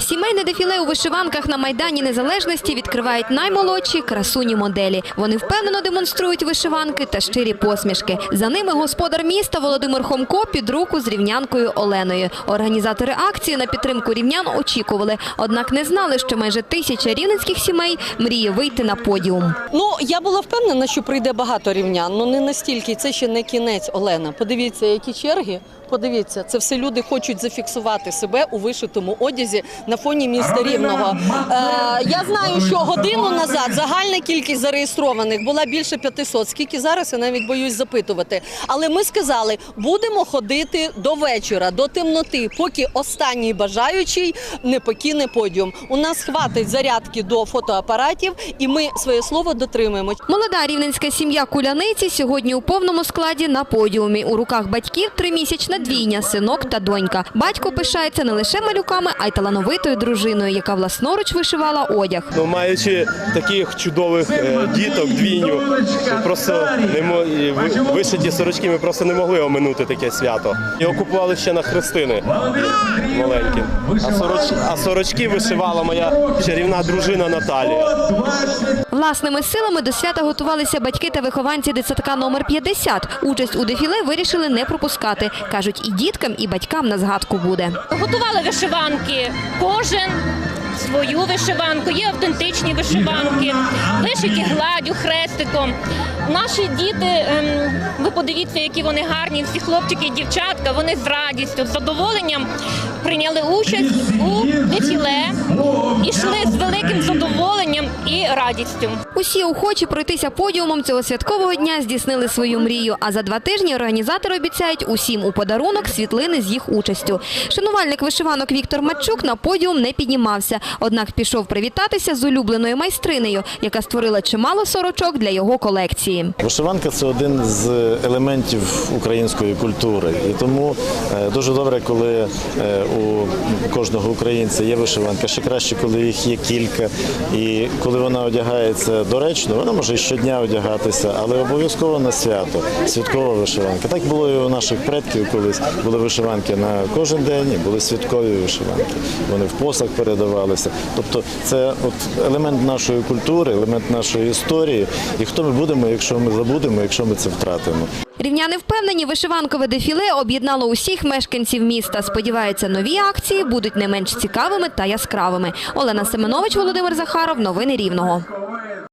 Сімейне дефіле у вишиванках на Майдані Незалежності відкривають наймолодші красуні моделі. Вони впевнено демонструють вишиванки та щирі посмішки. За ними господар міста Володимир Хомко під руку з рівнянкою Оленою. Організатори акції на підтримку рівнян очікували, однак не знали, що майже тисяча рівненських сімей мріє вийти на подіум. Ну я була впевнена, що прийде багато рівнян. Ну не настільки. Це ще не кінець, Олена. Подивіться, які черги. Подивіться, це все люди хочуть зафіксувати себе у вишитому одязі на фоні міста Рівного. Е, я знаю, що годину назад загальна кількість зареєстрованих була більше 500. Скільки зараз я навіть боюсь запитувати. Але ми сказали, будемо ходити до вечора, до темноти, поки останній бажаючий не покине подіум. У нас хватить зарядки до фотоапаратів, і ми своє слово дотримуємо. Молода рівненська сім'я Куляниці сьогодні у повному складі на подіумі. У руках батьків тримісячна двійня, синок та донька. Батько пишається не лише малюками, а й талановитою дружиною, яка власноруч вишивала одяг. Ну, маючи таких чудових е, діток, двійню, ми просто не мо... і ви- вишиті сорочки, ми просто не могли оминути таке свято. Його купували ще на хрестини маленькі. А, сороч... а сорочки вишивала моя чарівна дружина Наталія. Власними силами до свята готувалися батьки та вихованці дитсадка номер 50. Участь у дефіле вирішили не пропускати. Кажуть, і діткам, і батькам на згадку буде. Готували вишиванки. Кожен свою вишиванку, є автентичні вишиванки, вишиті гладдю, хрестиком. Наші діти, ем, ви подивіться, які вони гарні, всі хлопчики і дівчатка, вони з радістю, з задоволенням прийняли участь у дефіле, ішли з великим задоволенням і радістю. Усі охочі пройтися подіумом цього святкового дня здійснили свою мрію. А за два тижні організатори обіцяють усім у подарунок світлини з їх участю. Шанувальник вишиванок Віктор Матчук на подіум не піднімався, однак пішов привітатися з улюбленою майстринею, яка створила чимало сорочок для його колекції. Вишиванка це один з елементів української культури, і тому е, дуже добре, коли е, у кожного українця є вишиванка. Ще краще, коли їх є кілька, і коли вона одягається доречно, вона може щодня одягатися, але обов'язково на свято. Святкова вишиванка. Так було і у наших предків колись. Були вишиванки на кожен день, і були святкові вишиванки. Вони в посах передавалися. Тобто, це от елемент нашої культури, елемент нашої історії. І хто ми будемо, якщо ми забудемо, якщо ми це втратимо. Рівняни впевнені, вишиванкове дефіле об'єднало усіх мешканців міста. Сподіваються, нові акції будуть не менш цікавими та яскравими. Олена Семенович, Володимир Захаров. Новини Рівного.